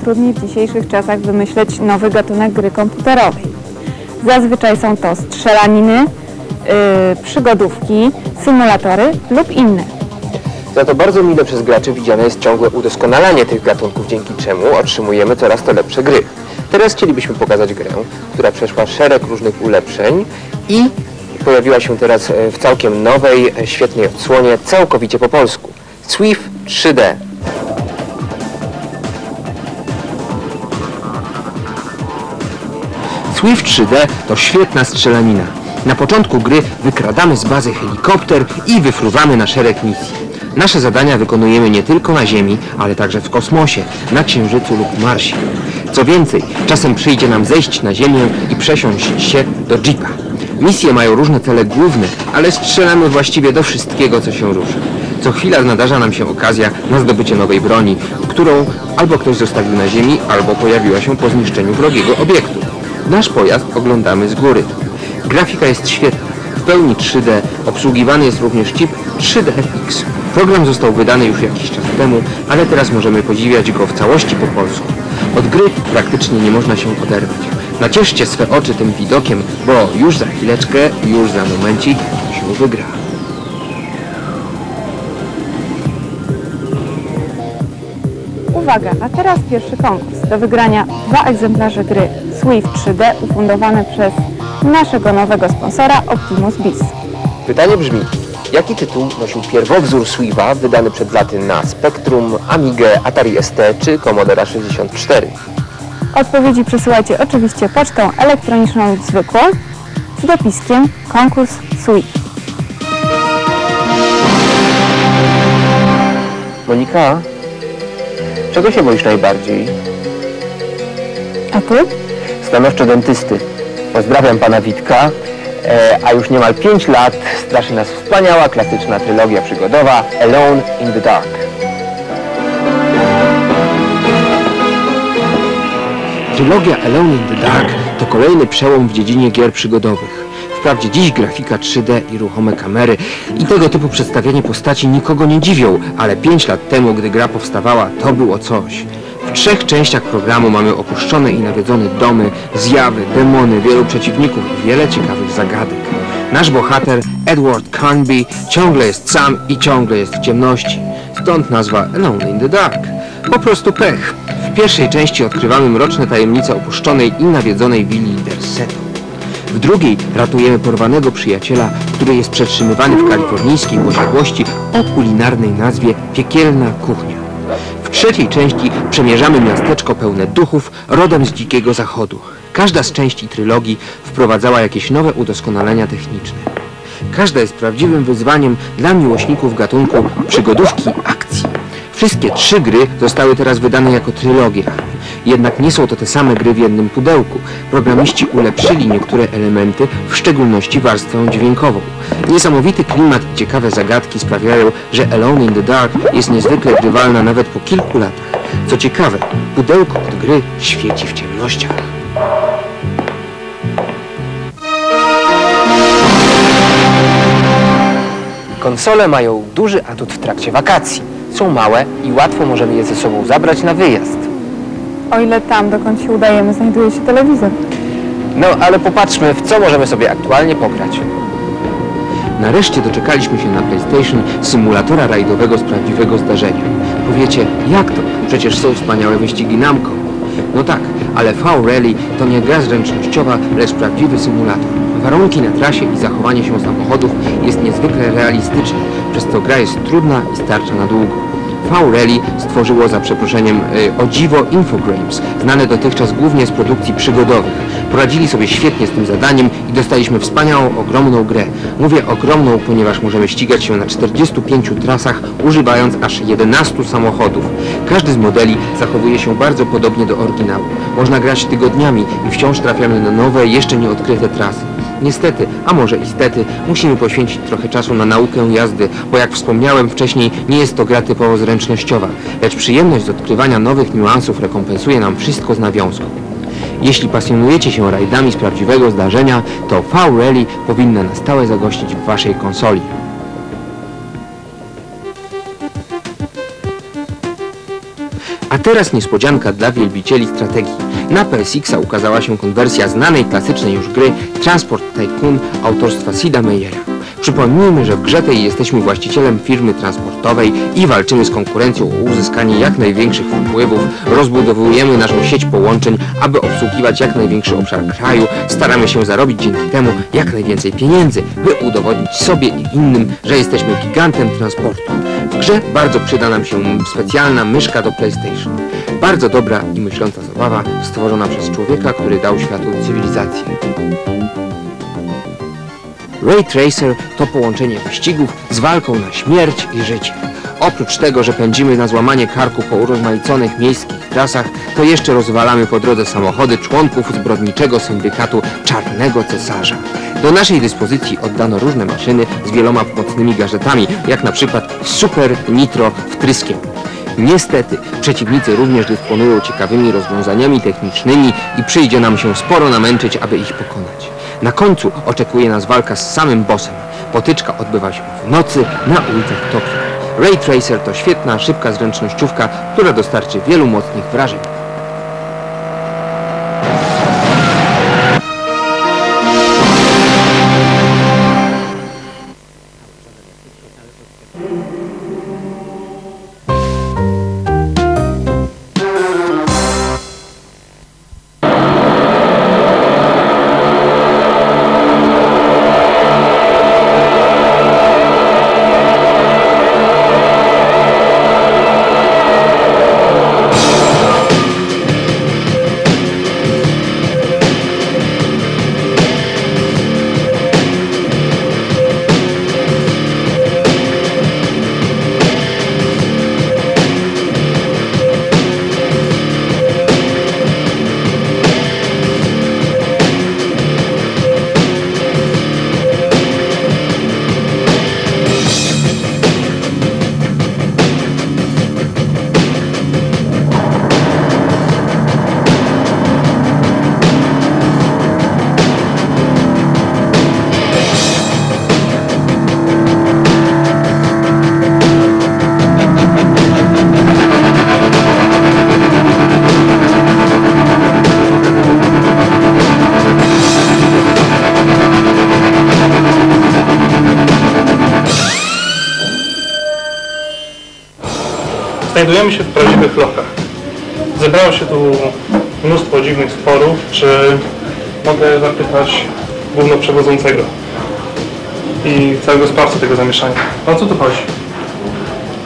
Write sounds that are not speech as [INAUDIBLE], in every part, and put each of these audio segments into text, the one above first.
trudniej w dzisiejszych czasach wymyśleć nowy gatunek gry komputerowej. Zazwyczaj są to strzelaniny, yy, przygodówki, symulatory lub inne. Za to bardzo mile przez graczy widziane jest ciągłe udoskonalanie tych gatunków, dzięki czemu otrzymujemy coraz to lepsze gry. Teraz chcielibyśmy pokazać grę, która przeszła szereg różnych ulepszeń i pojawiła się teraz e, w całkiem nowej, e, świetnej odsłonie, całkowicie po polsku. Swift 3D. Swift 3D to świetna strzelanina. Na początku gry wykradamy z bazy helikopter i wyfruwamy na szereg misji. Nasze zadania wykonujemy nie tylko na Ziemi, ale także w kosmosie, na Księżycu lub Marsie. Co więcej, czasem przyjdzie nam zejść na Ziemię i przesiąść się do Jeepa. Misje mają różne cele główne, ale strzelamy właściwie do wszystkiego, co się rusza. Co chwila nadarza nam się okazja na zdobycie nowej broni, którą albo ktoś zostawił na ziemi, albo pojawiła się po zniszczeniu wrogiego obiektu. Nasz pojazd oglądamy z góry. Grafika jest świetna, w pełni 3D, obsługiwany jest również chip 3DFX. Program został wydany już jakiś czas temu, ale teraz możemy podziwiać go w całości po polsku. Od gry praktycznie nie można się oderwać. Nacieszcie swe oczy tym widokiem, bo już za chwileczkę, już za momencik się wygra. Uwaga, a teraz pierwszy konkurs. Do wygrania dwa egzemplarze gry Swift 3D ufundowane przez naszego nowego sponsora Optimus Biz. Pytanie brzmi, jaki tytuł nosił pierwowzór Swiva wydany przed laty na Spectrum, Amigę, Atari ST czy Commodore 64? Odpowiedzi przesyłajcie oczywiście pocztą elektroniczną lub zwykłą z dopiskiem konkurs Swift. Monika, czego się boisz najbardziej? A ty? Stanowczo dentysty. Pozdrawiam pana Witka, e, a już niemal 5 lat straszy nas wspaniała, klasyczna trylogia przygodowa Alone in the Dark. Trylogia Alone in the Dark to kolejny przełom w dziedzinie gier przygodowych. Wprawdzie dziś grafika 3D i ruchome kamery i tego typu przedstawianie postaci nikogo nie dziwią, ale 5 lat temu, gdy gra powstawała, to było coś. W trzech częściach programu mamy opuszczone i nawiedzone domy, zjawy, demony, wielu przeciwników i wiele ciekawych zagadek. Nasz bohater, Edward Carnby, ciągle jest sam i ciągle jest w ciemności. Stąd nazwa Alone in the Dark. Po prostu pech. W pierwszej części odkrywamy mroczne tajemnice opuszczonej i nawiedzonej willi Derseto. W drugiej ratujemy porwanego przyjaciela, który jest przetrzymywany w kalifornijskiej posiadłości o kulinarnej nazwie Piekielna Kuchnia. W trzeciej części przemierzamy miasteczko pełne duchów rodem z dzikiego zachodu. Każda z części trylogii wprowadzała jakieś nowe udoskonalenia techniczne. Każda jest prawdziwym wyzwaniem dla miłośników gatunku przygodówki akcji. Wszystkie trzy gry zostały teraz wydane jako trylogia. Jednak nie są to te same gry w jednym pudełku. Programiści ulepszyli niektóre elementy, w szczególności warstwę dźwiękową. Niesamowity klimat i ciekawe zagadki sprawiają, że Alone in the Dark jest niezwykle grywalna nawet po kilku latach. Co ciekawe, pudełko od gry świeci w ciemnościach. Konsole mają duży atut w trakcie wakacji. Są małe i łatwo możemy je ze sobą zabrać na wyjazd. O ile tam, dokąd się udajemy, znajduje się telewizor. No, ale popatrzmy, w co możemy sobie aktualnie pograć. Nareszcie doczekaliśmy się na PlayStation symulatora rajdowego z prawdziwego zdarzenia. Powiecie, jak to? Przecież są wspaniałe wyścigi Namco. No tak, ale V-Rally to nie gra zręcznościowa, lecz prawdziwy symulator. Warunki na trasie i zachowanie się samochodów jest niezwykle realistyczne, przez co gra jest trudna i starcza na długo. V-Rally stworzyło za przeproszeniem y, o dziwo Infogrames, znane dotychczas głównie z produkcji przygodowych. Poradzili sobie świetnie z tym zadaniem i dostaliśmy wspaniałą, ogromną grę. Mówię ogromną, ponieważ możemy ścigać się na 45 trasach, używając aż 11 samochodów. Każdy z modeli zachowuje się bardzo podobnie do oryginału. Można grać tygodniami i wciąż trafiamy na nowe, jeszcze nieodkryte trasy. Niestety, a może istety, musimy poświęcić trochę czasu na naukę jazdy, bo jak wspomniałem wcześniej, nie jest to gra typowo zręcznościowa, lecz przyjemność z odkrywania nowych niuansów rekompensuje nam wszystko z nawiązką. Jeśli pasjonujecie się rajdami z prawdziwego zdarzenia, to V-Rally powinna na stałe zagościć w Waszej konsoli. Teraz niespodzianka dla wielbicieli strategii. Na PSX-a ukazała się konwersja znanej klasycznej już gry Transport Tycoon autorstwa Sida Meyera. Przypomnijmy, że w grze tej jesteśmy właścicielem firmy transportowej i walczymy z konkurencją o uzyskanie jak największych wpływów, rozbudowujemy naszą sieć połączeń, aby obsługiwać jak największy obszar kraju, staramy się zarobić dzięki temu jak najwięcej pieniędzy, by udowodnić sobie i innym, że jesteśmy gigantem transportu. W grze bardzo przyda nam się specjalna myszka do PlayStation. Bardzo dobra i myśląca zabawa, stworzona przez człowieka, który dał światu cywilizację. Ray Tracer to połączenie wyścigów z walką na śmierć i życie. Oprócz tego, że pędzimy na złamanie karku po urozmaiconych miejskich trasach, to jeszcze rozwalamy po drodze samochody członków zbrodniczego syndykatu Czarnego Cesarza. Do naszej dyspozycji oddano różne maszyny z wieloma pomocnymi gadżetami, jak na przykład Super Nitro wtryskiem. Niestety, przeciwnicy również dysponują ciekawymi rozwiązaniami technicznymi i przyjdzie nam się sporo namęczyć, aby ich pokonać. Na końcu oczekuje nas walka z samym bossem. Potyczka odbywa się w nocy na ulicach Tokio. Ray Tracer to świetna, szybka zręcznościówka, która dostarczy wielu mocnych wrażeń. Znajdujemy się w prawdziwych lokach. Zebrało się tu mnóstwo dziwnych stworów. Czy mogę zapytać głównoprzewodzącego i całego sprawcę tego zamieszania? O co tu chodzi?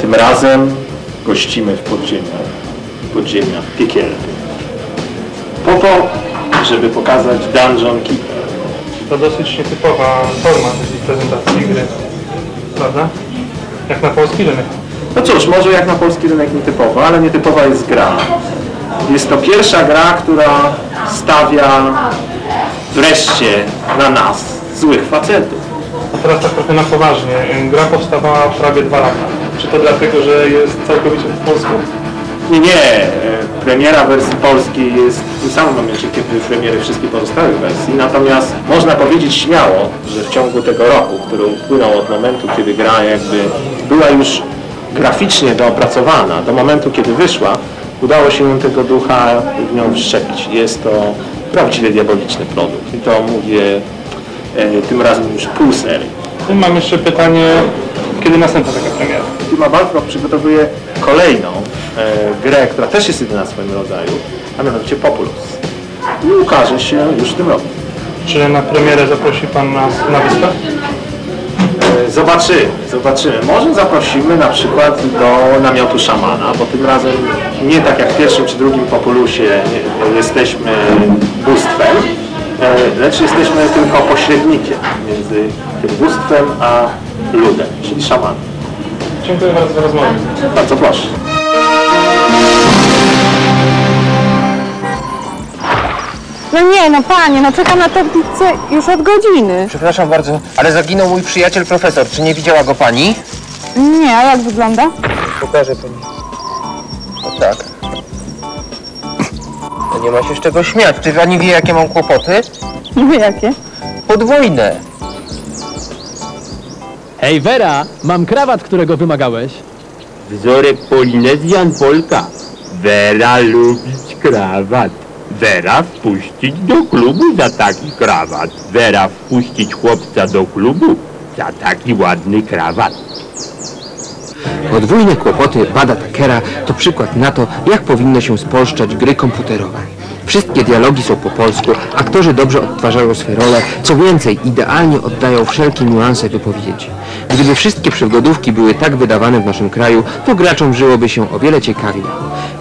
Tym razem gościmy w podziemiach, podziemiach piekielnych. Po to, żeby pokazać Dungeon Keeper. To dosyć nietypowa forma takiej prezentacji gry. Prawda? Jak na polski rynek. No cóż, może jak na polski rynek nietypowa, ale nietypowa jest gra. Jest to pierwsza gra, która stawia wreszcie na nas, złych facetów. A teraz tak trochę na poważnie. Gra powstawała prawie dwa lata. Czy to dlatego, że jest całkowicie po polsku? Nie, nie. Premiera wersji polskiej jest w tym samym momencie, kiedy premiery wszystkich pozostałych wersji. Natomiast można powiedzieć śmiało, że w ciągu tego roku, który upłynął od momentu, kiedy gra jakby była już graficznie doopracowana, do momentu, kiedy wyszła, udało się tego ducha w nią wszczepić. Jest to prawdziwie diaboliczny produkt. I to mówię e, tym razem już pół serii. Mam jeszcze pytanie, kiedy następna taka premiera? Firma Balkrok przygotowuje kolejną e, grę, która też jest jedyna w swoim rodzaju, a mianowicie Populus. I ukaże się już w tym roku. Czy na premierę zaprosi Pan nas na wyspę? E, zobaczymy, zobaczymy. Może zaprosimy na przykład do namiotu szamana, bo tym razem nie tak jak w pierwszym czy drugim Populusie nie, jesteśmy bóstwem, e, lecz jesteśmy tylko pośrednikiem między tym bóstwem a ludem, czyli szamanem. Dziękuję bardzo za rozmowę. Bardzo proszę. No nie, no panie, no czekam na tablicę już od godziny. Przepraszam bardzo, ale zaginął mój przyjaciel profesor. Czy nie widziała go pani? Nie, a jak wygląda? Pokażę pani. O tak. To nie ma się z czego śmiać. Czy pani wie, jakie mam kłopoty? [LAUGHS] No jakie? Podwójne. Hej Vera, mam krawat, którego wymagałeś. Wzorek Polinezjan Polka. Wera lubić krawat. Wera wpuścić do klubu za taki krawat. Wera wpuścić chłopca do klubu za taki ładny krawat. Podwójne kłopoty Bada Takera to przykład na to, jak powinno się spolszczać gry komputerowe. Wszystkie dialogi są po polsku, aktorzy dobrze odtwarzają swe role, co więcej, idealnie oddają wszelkie niuanse wypowiedzi. Gdyby wszystkie przygodówki były tak wydawane w naszym kraju, to graczom żyłoby się o wiele ciekawiej.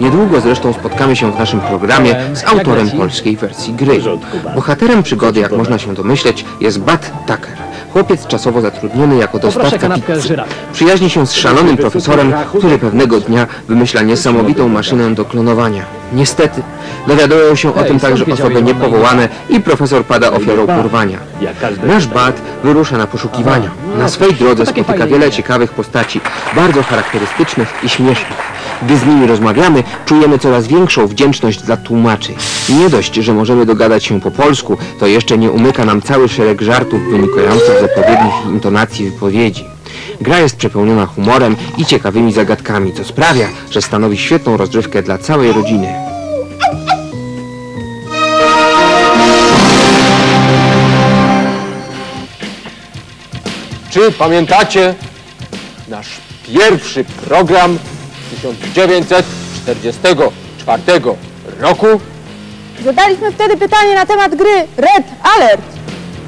Niedługo zresztą spotkamy się w naszym programie z autorem polskiej wersji gry. Bohaterem przygody, jak można się domyśleć, jest Bat Tucker. Chłopiec czasowo zatrudniony jako dostawca pizzy. Przyjaźni się z szalonym profesorem, który pewnego dnia wymyśla niesamowitą maszynę do klonowania. Niestety, dowiadują się o tym także osoby niepowołane i profesor pada ofiarą porwania. Nasz Bat wyrusza na poszukiwania. Na swej drodze spotyka wiele ciekawych postaci, bardzo charakterystycznych i śmiesznych. Gdy z nimi rozmawiamy, czujemy coraz większą wdzięczność dla tłumaczy. Nie dość, że możemy dogadać się po polsku, to jeszcze nie umyka nam cały szereg żartów wynikających z odpowiednich intonacji wypowiedzi. Gra jest przepełniona humorem i ciekawymi zagadkami, co sprawia, że stanowi świetną rozrywkę dla całej rodziny. Czy pamiętacie nasz pierwszy program 1944 roku? Zadaliśmy wtedy pytanie na temat gry Red Alert.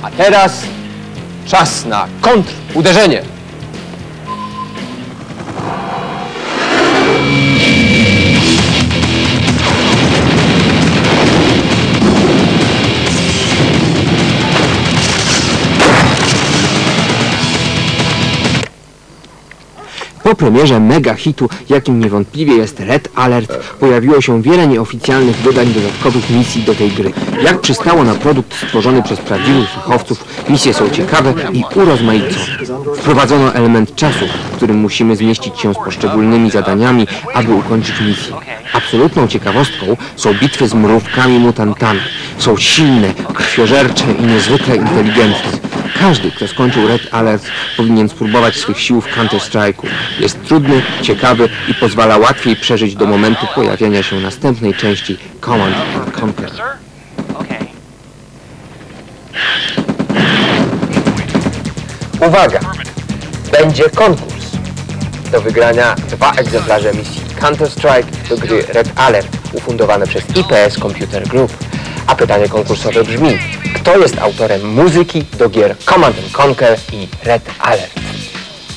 A teraz czas na kontruderzenie. Premierze mega hitu, jakim niewątpliwie jest Red Alert, pojawiło się wiele nieoficjalnych dodań dodatkowych misji do tej gry. Jak przystało na produkt stworzony przez prawdziwych fachowców, misje są ciekawe i urozmaicone. Wprowadzono element czasu, w którym musimy zmieścić się z poszczególnymi zadaniami, aby ukończyć misję. Absolutną ciekawostką są bitwy z mrówkami mutantami. Są silne, krwiożercze i niezwykle inteligentne. Każdy, kto skończył Red Alert, powinien spróbować swych sił w Counter-Strike'u. Jest trudny, ciekawy i pozwala łatwiej przeżyć do momentu pojawiania się następnej części Command and Conquer. Uwaga! Będzie konkurs. Do wygrania dwa egzemplarze misji Counter-Strike do gry Red Alert ufundowane przez IPS Computer Group. A pytanie konkursowe brzmi, kto jest autorem muzyki do gier Command and Conquer i Red Alert?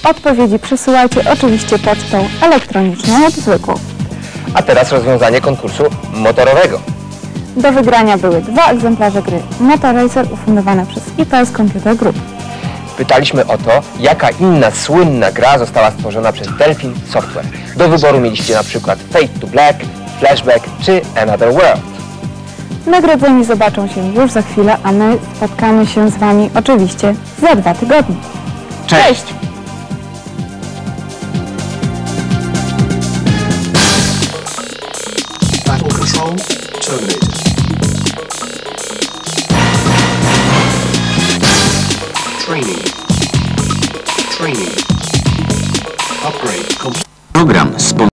Odpowiedzi przesyłajcie oczywiście pocztą elektroniczną lub zwykłą. A teraz rozwiązanie konkursu motorowego. Do wygrania były dwa egzemplarze gry Motor Racer ufundowane przez IPS Computer Group. Pytaliśmy o to, jaka inna słynna gra została stworzona przez Delphin Software. Do wyboru mieliście na przykład Fade to Black, Flashback czy Another World. Nagrodzeni zobaczą się już za chwilę, a my spotkamy się z Wami oczywiście za dwa tygodnie. Cześć! Battle